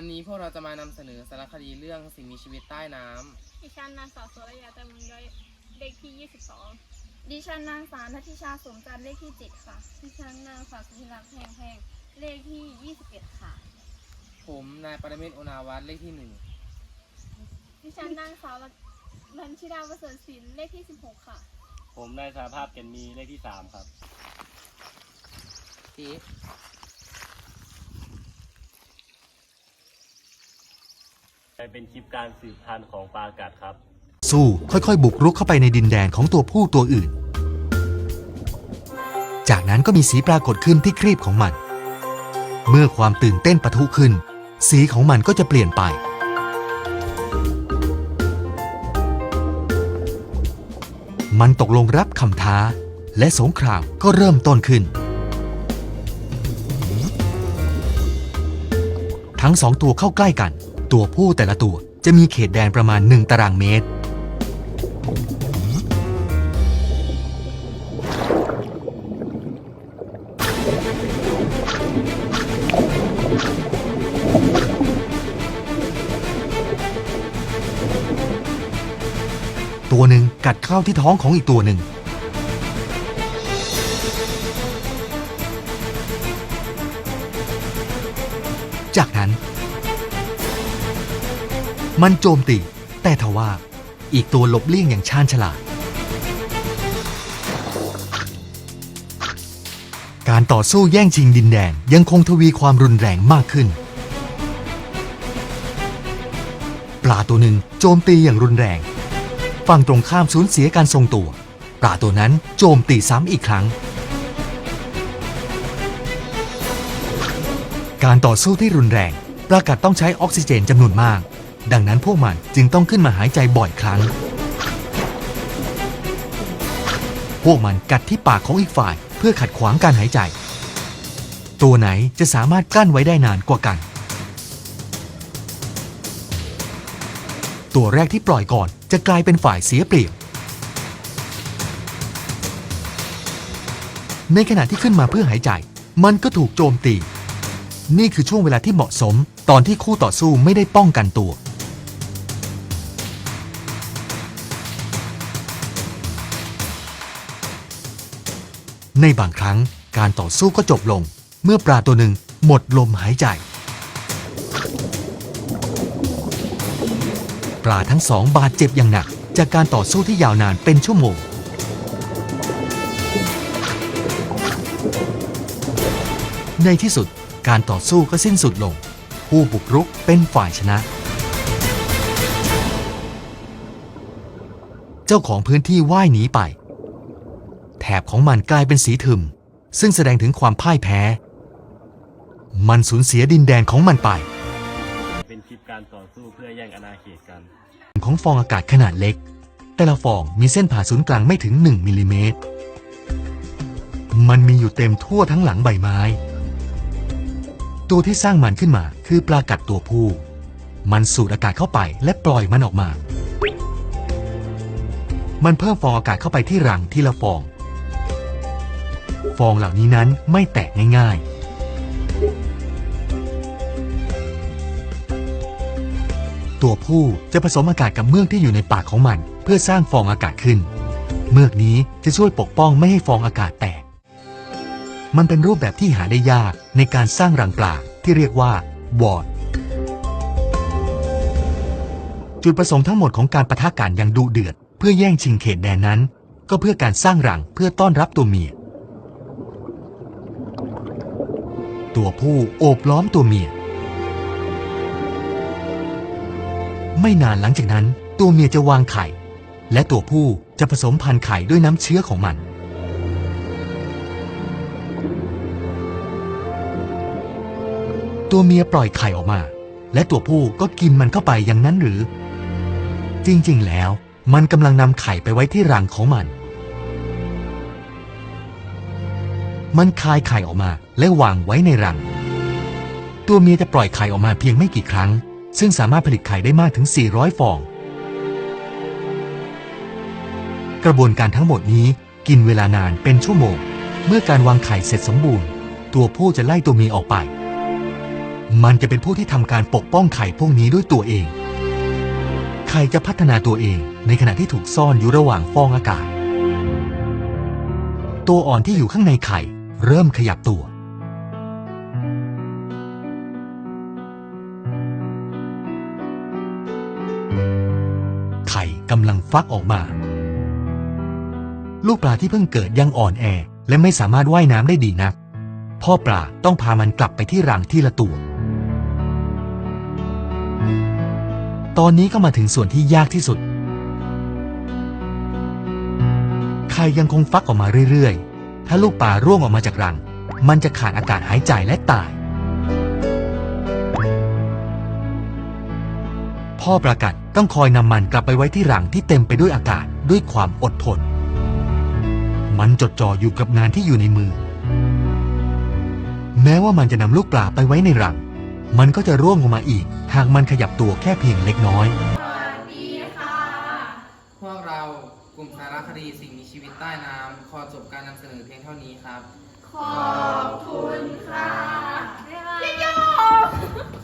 วันนี้พวกเราจะมานำเสนอสารคดีเรื่องสิ่งมีชีวิตใต้น้ำดิฉันนางสาวสุรยาแต่เมืองย้อยเลขที่ 22 ดิฉันนางสาวนัทธิชาสมจันทร์เลขที่7ค่ะ ดิฉันนางสาวสุธิรักษ์แพงแพงเลขที่ 21 ค่ะ ผมนายปรเมศโอนาวัตเลขที่หนึ่งดิฉันนางสาวนันชิดาประเสริฐศิลป์เลขที่ 16 ค่ะ ผมนายสาภาพเกณฑ์มีเลขที่สามครับตี เป็นคลิปการสืบพันธุ์ของปลากัดครับ สู้ค่อยๆ บุกรุกเข้าไปในดินแดนของตัวผู้ตัวอื่น จากนั้นก็มีสีปรากฏขึ้นที่ครีบของมัน เมื่อความตื่นเต้นปะทุขึ้น สีของมันก็จะเปลี่ยนไป มันตกลงรับคำท้า และสงครามก็เริ่มต้นขึ้น ทั้งสองตัวเข้าใกล้กัน ตัวผู้แต่ละตัวจะมีเขตแดนประมาณ 1 ตารางเมตร ตัวหนึ่งกัดเข้าที่ท้องของอีกตัวหนึ่งจากนั้น มันโจมตี แต่ทว่า อีกตัวหลบเลี่ยงอย่างชาญฉลาด การต่อสู้แย่งชิงดินแดนยังคงทวีความรุนแรงมากขึ้น ปลาตัวหนึ่งโจมตีอย่างรุนแรง ฝั่งตรงข้ามสูญเสียการทรงตัว ปลาตัวนั้นโจมตีซ้ำอีกครั้งการต่อสู้ที่รุนแรงปลากัดต้องใช้ออกซิเจนจำนวนมาก ดังนั้นพวกมันจึงต้องขึ้นมาหายใจบ่อยครั้ง พวกมันกัดที่ปากของอีกฝ่าย เพื่อขัดขวางการหายใจ ตัวไหนจะสามารถกั้นไว้ได้นานกว่ากัน ตัวแรกที่ปล่อยก่อนจะกลายเป็นฝ่ายเสียเปรียบ ในขณะที่ขึ้นมาเพื่อหายใจ มันก็ถูกโจมตี นี่คือช่วงเวลาที่เหมาะสม ตอนที่คู่ต่อสู้ไม่ได้ป้องกันตัว ในบางครั้งการต่อสู้ก็จบลง เมื่อปลาตัวหนึ่งหมดลมหายใจ ปลาทั้งสองบาดเจ็บอย่างหนัก จากการต่อสู้ที่ยาวนานเป็นชั่วโมง ในที่สุดการต่อสู้ก็สิ้นสุดลง ผู้บุกรุกเป็นฝ่ายชนะ เจ้าของพื้นที่ว่ายหนีไป บของมันกลายเป็นสีทึม ซึ่งแสดงถึงความพ่ายแพ้ มันสูญเสียดินแดนของมันไป เป็นคลิปการต่อสู้เพื่อแย่งอาณาเขตกัน ของฟองอากาศขนาดเล็ก แต่ละฟองมีเส้นผ่าศูนย์กลางไม่ถึง 1มิลลิเมตร มันมีอยู่เต็มทั่วทั้งหลังใบไม้ ตัวที่สร้างมันขึ้นมาคือปลากัดตัวผู้ มันสูดอากาศเข้าไปและปล่อยมันออกมามันเพิ่มฟองอากาศเข้าไปที่รังทีละฟอง ฟองเหล่านี้นั้นไม่แตกง่าย ๆตัวผู้จะผสมอากาศกับเมือกที่อยู่ในปากของมัน เพื่อสร้างฟองอากาศขึ้น เมือกนี้จะช่วยปกป้องไม่ให้ฟองอากาศแตก มันเป็นรูปแบบที่หาได้ยากในการสร้างรังปลาที่เรียกว่าวอดจุดประสงค์ทั้งหมดของการประทะกันอย่างดุเดือด เพื่อแย่งชิงเขตแดนนั้น ก็เพื่อการสร้างรังเพื่อต้อนรับตัวเมีย ตัวผู้โอบล้อมตัวเมีย ไม่นานหลังจากนั้น ตัวเมียจะวางไข่ และตัวผู้จะผสมพันธุ์ไข่ด้วยน้ำเชื้อของมัน ตัวเมียปล่อยไข่ออกมา และตัวผู้ก็กินมันเข้าไปอย่างนั้นหรือ จริงๆแล้ว มันกำลังนำไข่ไปไว้ที่รังของมัน มันคายไข่ออกมาและวางไว้ในรัง ตัวเมียจะปล่อยไข่ออกมาเพียงไม่กี่ครั้ง ซึ่งสามารถผลิตไข่ได้มากถึง 400 ฟอง กระบวนการทั้งหมดนี้กินเวลานานเป็นชั่วโมง เมื่อการวางไข่เสร็จสมบูรณ์ ตัวผู้จะไล่ตัวเมียออกไป มันจะเป็นผู้ที่ทำการปกป้องไข่พวกนี้ด้วยตัวเอง ไข่จะพัฒนาตัวเองในขณะที่ถูกซ่อนอยู่ระหว่างฟองอากาศ ตัวอ่อนที่อยู่ข้างในไข่ เริ่มขยับตัว ไข่กำลังฟักออกมา ลูกปลาที่เพิ่งเกิดยังอ่อนแอ และไม่สามารถว่ายน้ำได้ดีนัก พ่อปลาต้องพามันกลับไปที่รังที่ละตัว ตอนนี้ก็มาถึงส่วนที่ยากที่สุด ไข่ยังคงฟักออกมาเรื่อยๆ ถ้าลูกปลาร่วงออกมาจากรัง มันจะขาดอากาศหายใจและตาย พ่อประกัดต้องคอยนำมันกลับไปไว้ที่รังที่เต็มไปด้วยอากาศด้วยความอดทน มันจดจ่ออยู่กับงานที่อยู่ในมือ แม้ว่ามันจะนำลูกปลาไปไว้ในรัง มันก็จะร่วงลงมาอีก หากมันขยับตัวแค่เพียงเล็กน้อยพวกเรา กลุ่มสารคดีสิ่งมีชีวิตใต้น้ำขอจบการนำเสนอเพียงเท่านี้ครับ ขอบคุณค่ะ บ๊ายบ